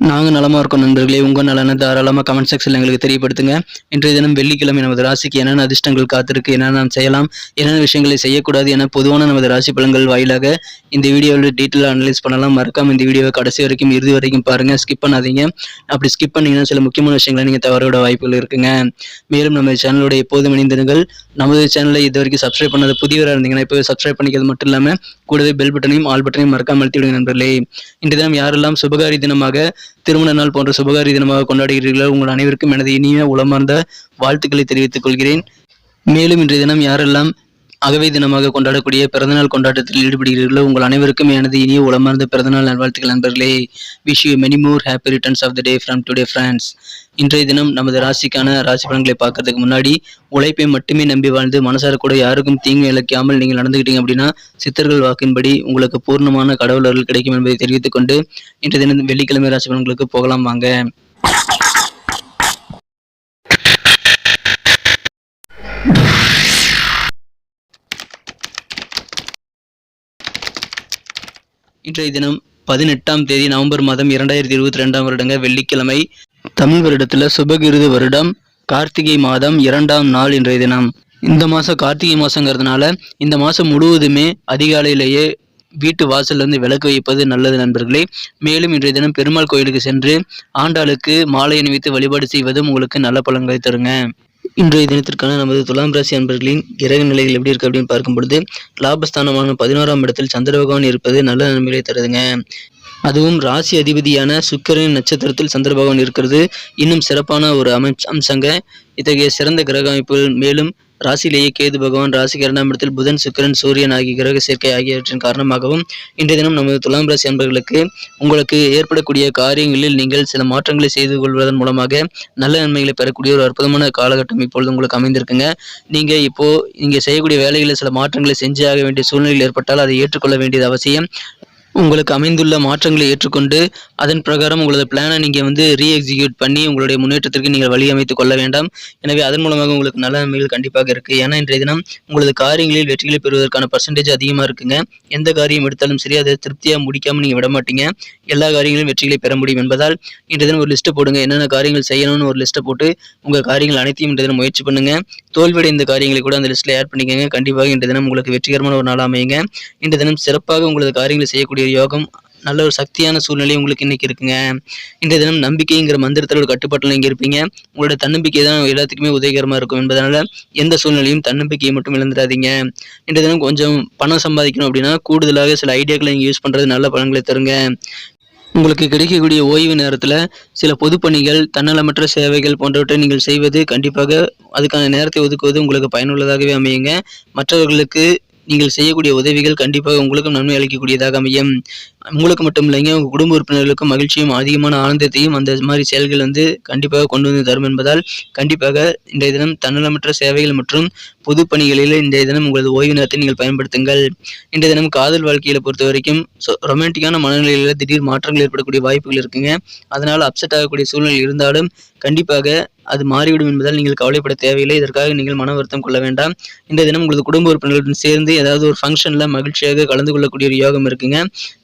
நாங்கள் நலமாக இருக்கோம் நண்பர்களே. உங்கள் நலனை தாராளமாக கமெண்ட் செக்ஷனில் எங்களுக்கு தெரியப்படுத்துங்க. இன்றைய தினம் வெள்ளிக்கிழமை நமது ராசிக்கு என்னென்ன அதிர்ஷ்டங்கள் காத்திருக்கு என்னென்ன நாம் செய்யலாம் என்னென்ன விஷயங்களை செய்யக்கூடாது என பொதுவான நமது ராசி பலன்கள் வாயிலாக இந்த வீடியோவில் டீட்டெயிலாக அனலைஸ் பண்ணலாம். மறக்காமல் இந்த வீடியோவை கடைசி வரைக்கும் இறுதி வரைக்கும் பாருங்கள் ஸ்கிப் பண்ணாதீங்க. அப்படி ஸ்கிப் பண்ணீங்கன்னா சில முக்கியமான விஷயங்களை நீங்கள் தவறோட வாய்ப்புகள் இருக்குங்க. மேலும் நமது சேனலோட எப்போதும் இணைந்திருங்கள். நமது சேனலை இது வரைக்கும் சப்ஸ்கிரைப் பண்ணாத புதியவராக இருந்தீங்கன்னா இப்போ சப்ஸ்கிரைப் பண்ணிக்கிறது மட்டும் இல்லாமல் கூடவே பெல் பட்டனையும் ஆல் பட்டனையும் மறக்காமல் அழுத்தி விடுங்க நண்பர்களே. இன்று தினம் யாரெல்லாம் சுபகாரி தினமாக திருமண நாள் போன்ற சுபகாரி தினமாக கொண்டாடுகிறீர்களோ. உங்கள் அனைவருக்கும் எனது இனிய உளமார்ந்த வாழ்த்துக்களை தெரிவித்துக் கொள்கிறேன். மேலும் இன்றைய தினம் யாரெல்லாம் அகவை தினமாக கொண்டாடக்கூடிய பிறந்தநாள் கொண்டாட்டத்தில் ஈடுபடுகிறீர்களோ உங்கள் அனைவருக்கும் எனது இனிய உளமார்ந்த பிறந்தநாள் நல்வாழ்த்துக்கள் நண்பர்களே. Wish you many more happy returns of the day from today friends இன்றைய தினம் நமது ராசிக்கான ராசி பலன்களை பார்க்கறதுக்கு முன்னாடி உழைப்பை மட்டுமே நம்பி வாழ்ந்து மனசார கூட யாருக்கும் தீங்கு இழைக்காமல் நீங்கள் நடந்துக்கிட்டீங்க அப்படின்னா சித்தர்கள் வாக்கின்படி உங்களுக்கு பூர்ணமான கடவுள் அருள் கிடைக்கும் என்பதை தெரிவித்துக் கொண்டு இன்றைய தினம் வெள்ளிக்கிழமை ராசி பலன்களுக்கு போகலாம் வாங்க. இன்றைய தினம் பதினெட்டாம் தேதி நவம்பர் மாதம் இரண்டாயிரத்தி இருபத்தி ரெண்டாம் வருடங்க வெள்ளிக்கிழமை. தமிழ் வருடத்தில் சுபகிருது வருடம் கார்த்திகை மாதம் இரண்டாம் நாள் இன்றைய தினம். இந்த மாதம் கார்த்திகை மாதங்கிறதுனால இந்த மாதம் முழுவதுமே அதிகாலையிலேயே வீட்டு வாசல்ல இருந்து விளக்கு வைப்பது நல்லது நண்பர்களே. மேலும் இன்றைய தினம் பெருமாள் கோயிலுக்கு சென்று ஆண்டாளுக்கு மாலை அணிவித்து வழிபாடு செய்வதும் உங்களுக்கு நல்ல பலன்களை தருங்க. இன்றைய தினத்திற்கான நமது துலாம் ராசி அன்பர்களின் கிரக நிலைகள் எப்படி இருக்கு அப்படின்னு பார்க்கும் பொழுது லாபஸ்தானமான பதினோராம் இடத்தில் சந்திர பகவான் இருப்பது நல்ல நன்மைகளை தருதுங்க. அதுவும் ராசி அதிபதியான சுக்கரன் நட்சத்திரத்தில் சந்திர பகவான் இருக்கிறது. இன்னும் சிறப்பான ஒரு அமைச் அம்சங்க. இத்தகைய சிறந்த கிரக அமைப்புகள் மேலும் ராசியிலேயே கேது பகவான் ராசிக்கு இரண்டாம் இடத்தில் புதன் சுக்கிரன் சூரியன் ஆகிய கிரக சேர்க்கை ஆகியவற்றின் காரணமாகவும் இன்றைய தினம் நமது துலாம் ராசி அன்பர்களுக்கு உங்களுக்கு ஏற்படக்கூடிய காரியங்களில் நீங்கள் சில மாற்றங்களை செய்து கொள்வதன் மூலமாக நல்ல நன்மைகளை பெறக்கூடிய ஒரு அற்புதமான காலகட்டம் இப்பொழுது உங்களுக்கு அமைந்திருக்குங்க. நீங்க இப்போ நீங்க செய்யக்கூடிய வேலைகளில் சில மாற்றங்களை செஞ்சு ஆக வேண்டிய சூழ்நிலையில் ஏற்பட்டால் அதை ஏற்றுக்கொள்ள வேண்டியது அவசியம். உங்களுக்கு அமைந்துள்ள மாற்றங்களை ஏற்றுக்கொண்டு அதன் பிரகாரம் உங்களது பிளானை நீங்கள் வந்து ரீ எக்ஸிக்யூட் பண்ணி உங்களுடைய முன்னேற்றத்திற்கு நீங்கள் வழி கொள்ள வேண்டாம். எனவே அதன் மூலமாக உங்களுக்கு நல்ல நன்மைகள் கண்டிப்பாக இருக்குது ஏன்னா இன்றைய தினம் உங்களது காரியங்களில் வெற்றிகளை பெறுவதற்கான பர்சன்டேஜ் அதிகமாக இருக்குங்க. எந்த காரியம் எடுத்தாலும் சரி அதை திருப்தியாக முடிக்காமல் நீங்கள் விட மாட்டீங்க. எல்லா காரியங்களும் வெற்றிகளை பெற முடியும் என்பதால் இன்றைய தினம் ஒரு லிஸ்ட்டை போடுங்க. என்னென்ன காரியங்கள் செய்யணும்னு ஒரு லிஸ்ட்டை போட்டு உங்கள் காரியங்கள் அனைத்தையும் இன்றைய தினம் முயற்சி பண்ணுங்க. தோல்வியடைந்த காரியங்களை கூட அந்த லிஸ்ட்டில் ஆட் பண்ணிக்கோங்க. கண்டிப்பாக இன்றைய தினம் உங்களுக்கு வெற்றிகரமான ஒரு நாள் அமையுங்க. இன்றைய தினம் சிறப்பாக உங்களது காரியங்களை செய்யக்கூடிய யோகம் நல்ல ஒரு சக்தியான சூழ்நிலை உங்களுக்கு இன்னைக்கு இருக்குங்க. இன்றைய தினம் நம்பிக்கைங்கிற மந்திரத்தில் ஒரு கட்டுப்பாட்டில் நீங்கள் இருப்பீங்க. உங்களோட தன்னம்பிக்கை தான் எல்லாத்துக்குமே உதவிகரமாக இருக்கும் என்பதனால எந்த சூழ்நிலையும் தன்னம்பிக்கையை மட்டும் இழந்துடாதீங்க. இன்றைய தினம் கொஞ்சம் பணம் சம்பாதிக்கணும் அப்படின்னா கூடுதலாக சில ஐடியாக்களை நீங்கள் யூஸ் பண்ணுறது நல்ல பலன்களை தருங்க. உங்களுக்கு கிடைக்கக்கூடிய ஓய்வு நேரத்தில் சில பொதுப்பணிகள் தன்னலமற்ற சேவைகள் போன்றவற்றை நீங்கள் செய்வது கண்டிப்பாக அதுக்கான நேரத்தை ஒதுக்குவது உங்களுக்கு பயனுள்ளதாகவே அமையுங்க. மற்றவர்களுக்கு நீங்கள் செய்யக்கூடிய உதவிகள் கண்டிப்பாக உங்களுக்கும் நன்மை அளிக்கக்கூடியதாக அமையும். உங்களுக்கு மட்டும் இல்லைங்க உங்கள் குடும்ப உறுப்பினர்களுக்கும் மகிழ்ச்சியும் அதிகமான ஆனந்தத்தையும் அந்த மாதிரி செயல்கள் வந்து கண்டிப்பாக கொண்டு வந்து தரும் என்பதால் கண்டிப்பாக இன்றைய தினம் தன்னலமற்ற சேவைகள் மற்றும் பொது பணிகளில் இன்றைய தினம் உங்களது ஓய்வு நேரத்தை நீங்கள் பயன்படுத்துங்கள். இன்றைய தினம் காதல் வாழ்க்கையில பொறுத்த வரைக்கும் ரொமான்டிக்கான மனநிலையில் திடீர் மாற்றங்கள் ஏற்படக்கூடிய வாய்ப்புகள் இருக்குங்க. அதனால் அப்செட் ஆகக்கூடிய சூழ்நிலை இருந்தாலும் கண்டிப்பாக அது மாறிவிடும் என்பதால் நீங்கள் கவலைப்பட தேவையில்லை. இதற்காக நீங்கள் மன வருத்தம் கொள்ள வேண்டாம். இந்த தினம் உங்களது குடும்ப உறுப்பினர்களுடன் சேர்ந்து ஏதாவது ஒரு ஃபங்க்ஷனில் மகிழ்ச்சியாக கலந்து கொள்ளக்கூடிய ஒரு யோகம் இருக்குங்க.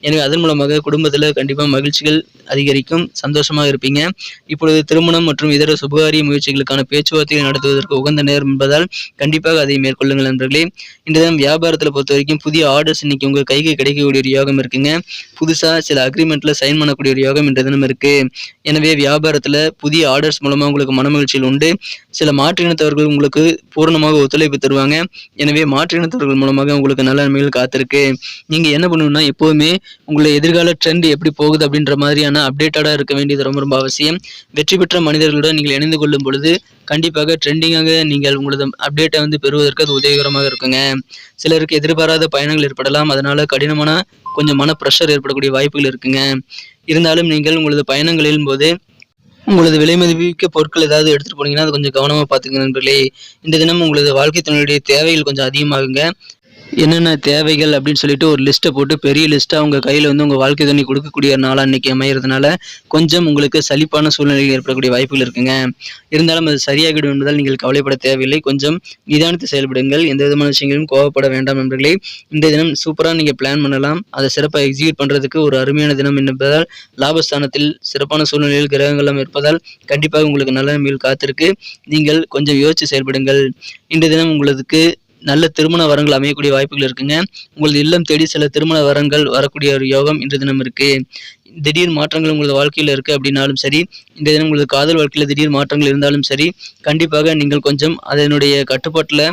எனவே அதன் மூலமாக குடும்பத்தில் கண்டிப்பாக மகிழ்ச்சிகள் அதிகரிக்கும். சந்தோஷமாக இருப்பீங்க. இப்பொழுது திருமணம் மற்றும் இதர சுபகாரிய முயற்சிகளுக்கான பேச்சுவார்த்தைகளை நடத்துவதற்கு உகந்த நேரம் என்பதால் கண்டிப்பாக அதை மேற்கொள்ளுங்கள் நண்பர்களே. இந்த தினம் வியாபாரத்தில் பொறுத்த வரைக்கும் புதிய ஆர்டர்ஸ் இன்னைக்கு உங்கள் கைக்கு கிடைக்கக்கூடிய ஒரு யோகம் இருக்குங்க. புதுசாக சில அக்ரிமெண்ட்டில் சைன் பண்ணக்கூடிய ஒரு யோகம் இந்த தினம் இருக்குது எனவே வியாபாரத்தில் புதிய ஆர்டர்ஸ் மூலமாக உங்களுக்கு மனம் மனமகிழ்ச்சியில் உண்டு. சில மாற்று இனத்தவர்கள் உங்களுக்கு பூரணமாக ஒத்துழைப்பு தருவாங்க. எனவே மாற்று இனத்தவர்கள் மூலமாக உங்களுக்கு நல்ல நன்மைகள் காத்திருக்கு. நீங்கள் என்ன பண்ணணும்னா எப்போவுமே உங்களுடைய எதிர்கால ட்ரெண்ட் எப்படி போகுது அப்படின்ற மாதிரியான அப்டேட்டடாக இருக்க வேண்டியது ரொம்ப ரொம்ப அவசியம். வெற்றி பெற்ற மனிதர்களுடன் நீங்கள் இணைந்து கொள்ளும் பொழுது கண்டிப்பாக ட்ரெண்டிங்காக நீங்கள் உங்களது அப்டேட்டை வந்து பெறுவதற்கு அது உதவிகரமாக இருக்குங்க. சிலருக்கு எதிர்பாராத பயணங்கள் ஏற்படலாம். அதனால கடினமான கொஞ்சம் மன ப்ரெஷர் ஏற்படக்கூடிய வாய்ப்புகள் இருக்குங்க. இருந்தாலும் நீங்கள் உங்களது பயணங்களின் போது உங்களது விலை மதிப்பிக்க பொருட்கள் ஏதாவது எடுத்துகிட்டு போனீங்கன்னா அது கொஞ்சம் கவனமாக பார்த்துங்க நண்பர்களே. இந்த தினம் உங்களது வாழ்க்கை துணையுடைய தேவைகள் கொஞ்சம் அதிகமாகுங்க. என்னென்ன தேவைகள் அப்படின்னு சொல்லிட்டு ஒரு லிஸ்ட்டை போட்டு பெரிய லிஸ்ட்டாக உங்கள் கையில் வந்து உங்கள் வாழ்க்கை துணை கொடுக்கக்கூடிய நாளாக இன்றைக்கி அமையிறதுனால கொஞ்சம் உங்களுக்கு சலிப்பான சூழ்நிலைகள் ஏற்படக்கூடிய வாய்ப்புகள் இருக்குங்க. இருந்தாலும் அது சரியாகிடும் என்பதால் நீங்கள் கவலைப்பட தேவையில்லை. கொஞ்சம் நிதானித்து செயல்படுங்கள். எந்த விதமான விஷயங்களும் கோவப்பட வேண்டாம் நண்பர்களே. இந்த தினம் சூப்பராக நீங்கள் பிளான் பண்ணலாம். அதை சிறப்பாக எக்ஸிக்யூட் பண்ணுறதுக்கு ஒரு அருமையான தினம் என்பதால் லாபஸ்தானத்தில் சிறப்பான சூழ்நிலையில் கிரகங்களும் இருப்பதால் கண்டிப்பாக உங்களுக்கு நல்ல நன்மைகள் காத்திருக்கு. நீங்கள் கொஞ்சம் யோசித்து செயல்படுங்கள். இந்த தினம் உங்களுக்கு நல்ல திருமண வரங்கள் அமையக்கூடிய வாய்ப்புகள் இருக்குங்க. உங்களது இல்லம் தேடி சில திருமண வரங்கள் வரக்கூடிய ஒரு யோகம் இன்று தினம் இருக்கு. திடீர் மாற்றங்கள் உங்களது வாழ்க்கையில் இருக்கு அப்படின்னாலும் சரி இந்த தினம் உங்களது காதல் வாழ்க்கையில் திடீர் மாற்றங்கள் இருந்தாலும் சரி கண்டிப்பாக நீங்கள் கொஞ்சம் அதனுடைய கட்டுப்பாட்டில்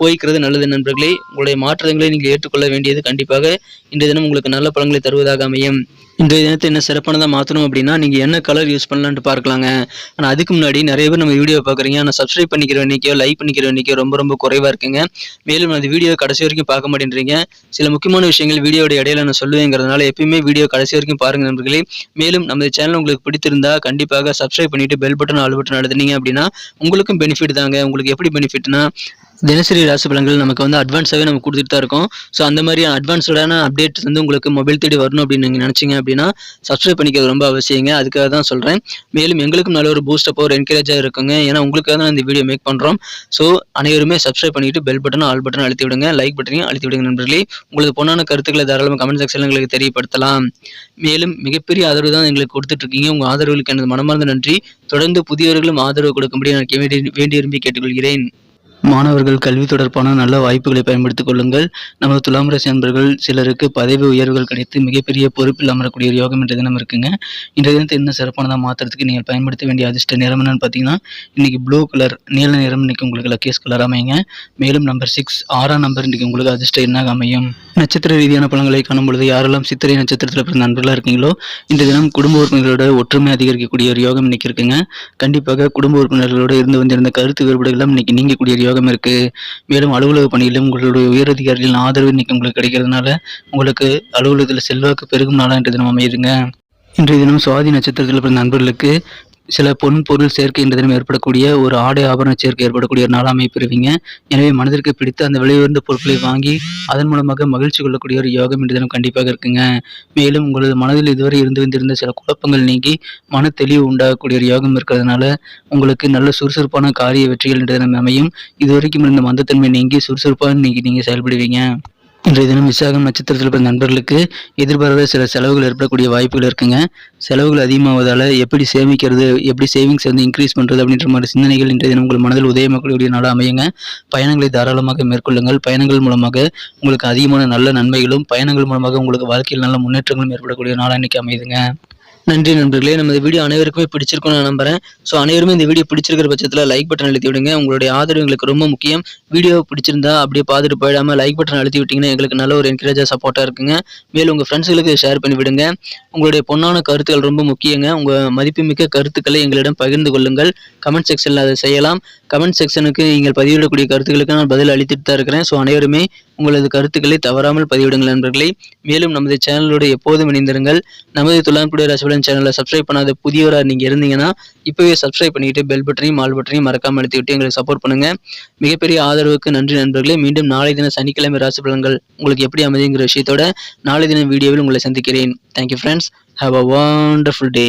போய்க்கிறது நல்லது நண்பர்களே. உங்களுடைய மாற்றங்களை நீங்கள் ஏற்றுக்கொள்ள வேண்டியது கண்டிப்பாக இன்றைய தினம் உங்களுக்கு நல்ல பலன்களை தருவதாக அமையும். இன்றைய தினத்தை என்ன சிறப்பானதாக மாற்றணும் அப்படின்னா நீங்கள் என்ன கலர் யூஸ் பண்ணலான்ட்டு பார்க்கலாங்க. ஆனால் அதுக்கு முன்னாடி நிறைய பேர் நம்ம வீடியோ பார்க்குறீங்க. ஆனால் சப்ஸ்கிரைப் பண்ணிக்கிற எண்ணிக்கையோ லைக் பண்ணிக்கிற எண்ணிக்கையோ ரொம்ப ரொம்ப குறைவாக இருக்குங்க. மேலும் அந்த வீடியோ கடைசி வரைக்கும் பார்க்க மாட்டேன்றீங்க. சில முக்கியமான விஷயங்கள் வீடியோட இடையில நான் சொல்லுவேங்கிறதுனால எப்பயுமே வீடியோ கடைசி வரைக்கும் பாருங்க நண்பர்களே. மேலும் நம்ம சேனல் உங்களுக்கு பிடித்திருந்தா கண்டிப்பாக சப்ஸ்கிரைப் பண்ணிட்டு பெல் பட்டன் ஆல் பட்டன் அழுத்துனீங்க அப்படின்னா உங்களுக்கும் பெனிஃபிட் தாங்க. உங்களுக்கு எப்படி பெனிஃபிட்னா தினசரி ராசி பலன்கள் நமக்கு வந்து அட்வான்ஸாகவே நம்ம கொடுத்துட்டு தான் இருக்கோம். ஸோ அந்த மாதிரி அட்வான்ஸ்டான அப்டேட் வந்து உங்களுக்கு மொபைல் தேடி வரணும் அப்படின்னு நீங்கள் நினச்சிங்க அப்படின்னா சப்ஸ்கிரைப் பண்ணிக்கிறது ரொம்ப அவசியங்க. அதுக்காக தான் சொல்கிறேன் மேலும் எங்களுக்கும் நல்ல ஒரு பூஸ்டப் ஒரு என்கரேஜாக இருக்குங்க. ஏன்னா உங்களுக்காக தான் இந்த வீடியோ மேக் பண்ணுறோம் ஸோ அனைவருமே சப்ஸ்கிரைப் பண்ணிட்டு பெல் பட்டன் ஆல் பட்டன் அழுத்தி விடுங்க. லைக் பட்டனையும் அழுத்தி விடுங்க நண்பர்களே. உங்களுக்கு பொண்ணான கருத்துக்களை தாராளமாக கமெண்ட் செக்ஷனில் எங்களுக்கு தெரியப்படுத்தலாம். மேலும் மிகப்பெரிய ஆதரவு தான் எங்களுக்கு கொடுத்துட்ருக்கீங்க. உங்கள் ஆதரவுகளுக்கு எனது மனமார்ந்த நன்றி. தொடர்ந்து புதியவர்களும் ஆதரவு கொடுக்கும்படி நான் வேண்டி விரும்பி கேட்டுக்கொள்கிறேன். மாணவர்கள் கல்வி தொடர்பான நல்ல வாய்ப்புகளை பயன்படுத்திக் கொள்ளுங்கள். நமது துலாம் ராசி அன்பர்கள் சிலருக்கு பதவி உயர்வுகள் கிடைத்து மிகப்பெரிய பொறுப்பில் அமரக்கூடிய ஒரு யோகம் என்ற தினம் இருக்குங்க. இன்றைய தினத்தை இன்னும் சிறப்பானதாக மாற்றுறதுக்கு நீங்கள் பயன்படுத்த வேண்டிய அதிர்ஷ்ட நிறம் என்னன்னு பார்த்தீங்கன்னா இன்னைக்கு ப்ளூ கலர் நீல நிறம் இன்னைக்கு உங்களுக்கு லக்கேஸ் கலர் அமையுங்க. மேலும் நம்பர் சிக்ஸ் ஆறாம் நம்பர் இன்னைக்கு உங்களுக்கு அதிர்ஷ்ட எண்ணாக அமையும்? நட்சத்திர ரீதியான பழங்களை காணும் பொழுது யாரெல்லாம் சித்திரை நட்சத்திரத்தில் பிறந்த நண்பர்களாக இருக்கீங்களோ இந்த தினம் குடும்ப உறுப்பினர்களோட ஒற்றுமை அதிகரிக்கக்கூடிய ஒரு யோகம் இன்னைக்கு இருக்குங்க. கண்டிப்பாக குடும்ப உறுப்பினர்களோடு இருந்து வந்திருந்த கருத்து வேறுபாடுகளும் இன்னைக்கு நீங்கக்கூடிய யோகம் இருக்கு. மேலும் அலுவலக பணியிலும் உங்களுடைய உயரதிகாரிகளின் ஆதரவு இன்னைக்கு உங்களுக்கு கிடைக்கிறதுனால உங்களுக்கு அலுவலகத்தில் செல்வாக்கு பெருகும் நாளாக இன்றைய தினம் அமையுதுங்க. இன்றைய தினம் சுவாதி நட்சத்திரத்தில் பிறந்த நண்பர்களுக்கு சில பொன் பொருள் சேர்க்கை என்ற தினம் ஏற்படக்கூடிய ஒரு ஆடை ஆபரண சேர்க்கை ஏற்படக்கூடிய ஒரு நாளாக அமைப்பிருவீங்க எனவே மனதிற்கு பிடித்த அந்த விலை உயர்ந்த பொருட்களை வாங்கி அதன் மூலமாக மகிழ்ச்சி கொள்ளக்கூடிய ஒரு யோகம் இன்றைய தினம் கண்டிப்பாக இருக்குங்க. மேலும் உங்களது மனதில் இதுவரை இருந்து வந்திருந்த சில குழப்பங்கள் நீங்கி மன தெளிவு உண்டாகக்கூடிய ஒரு யோகம் இருக்கிறதுனால உங்களுக்கு நல்ல சுறுசுறுப்பான காரிய வெற்றிகள் இன்றைய தினம் அமையும். இதுவரைக்கும் இருந்த மந்தத்தன்மை நீங்கி சுறுசுறுப்பாக நீங்கி நீங்கள் செயல்படுவீங்க. இன்றைய தினம் விசாகம் நட்சத்திரத்தில் பிறந்த நண்பர்களுக்கு எதிர்பாராத சில செலவுகள் ஏற்படக்கூடிய வாய்ப்புகள் இருக்குங்க. செலவுகள் அதிகமாவதால் எப்படி சேமிக்கிறது எப்படி சேவிங்ஸ் வந்து இன்க்ரீஸ் பண்ணுறது அப்படின்ற மாதிரி சிந்தனைகள் இன்றைய தினம் உங்கள் மனதில் உதயமாக்கக்கூடிய நாளாக அமையுங்க. பயணங்களை தாராளமாக மேற்கொள்ளுங்கள். பயணங்கள் மூலமாக உங்களுக்கு அதிகமான நல்ல நன்மைகளும் பயணங்கள் மூலமாக உங்களுக்கு வாழ்க்கையில் நல்ல முன்னேற்றங்களும் ஏற்படக்கூடிய நாளாக இன்றைக்கி அமையுதுங்க. நன்றி நண்பர்களே. நமது வீடியோ அனைவருக்குமே பிடிச்சிருக்கும்னு நான் நம்புறேன். ஸோ அனைவருமே இந்த வீடியோ பிடிச்சிருக்கிற பட்சத்தில் லைக் பட்டன் அழுத்தி விடுங்க. உங்களுடைய ஆதரவு எங்களுக்கு ரொம்ப முக்கியம். வீடியோ பிடிச்சிருந்தா அப்படியே பார்த்துட்டு போயிடாமல் லைக் பட்டன் அழுத்தி விட்டிங்கன்னா எங்களுக்கு நல்ல ஒரு என்கரேஜாக சப்போர்ட்டாக இருக்குங்க. மேலும் உங்கள் ஃப்ரெண்ட்ஸுகளுக்கு ஷேர் பண்ணி விடுங்க. உங்களுடைய பொன்னான கருத்துக்கள் ரொம்ப முக்கியங்க. உங்கள் மதிப்புமிக்க கருத்துக்களை எங்களிடம் பகிர்ந்து கொள்ளுங்கள். கமெண்ட் செக்ஷனில் அதை செய்யலாம். கமெண்ட் செக்ஷனுக்கு நீங்கள் பதிவிடக்கூடிய கருத்துக்களுக்கு நான் பதில் அளித்துட்டு தான் இருக்கிறேன். ஸோ அனைவருமே உங்களது கருத்துக்களை தவறாமல் பதிவிடுங்கள் நண்பர்களே. மேலும் நமது சேனலோடு எப்போதும் இணைந்திருங்கள். நமது துலான்குடி ரசபலன் சேனலை சப்ஸ்கிரைப் பண்ணாத புதியவராக நீங்கள் இருந்தீங்கன்னா இப்போவே சப்ஸ்கிரைப் பண்ணிட்டு பெல் பட்டனையும் ஆல் பட்டனையும் மறக்காமல் எடுத்துக்கிட்டு எங்களுக்கு சப்போர்ட் பண்ணுங்க. மிகப்பெரிய ஆதரவுக்கு நன்றி நண்பர்களே. மீண்டும் நாளை தினம் சனிக்கிழமை ராசி பலன்கள் உங்களுக்கு எப்படி அமைதிங்கிற விஷயத்தோட நாளை தினம் வீடியோவில் உங்களை சந்திக்கிறேன். Thank you friends have a wonderful day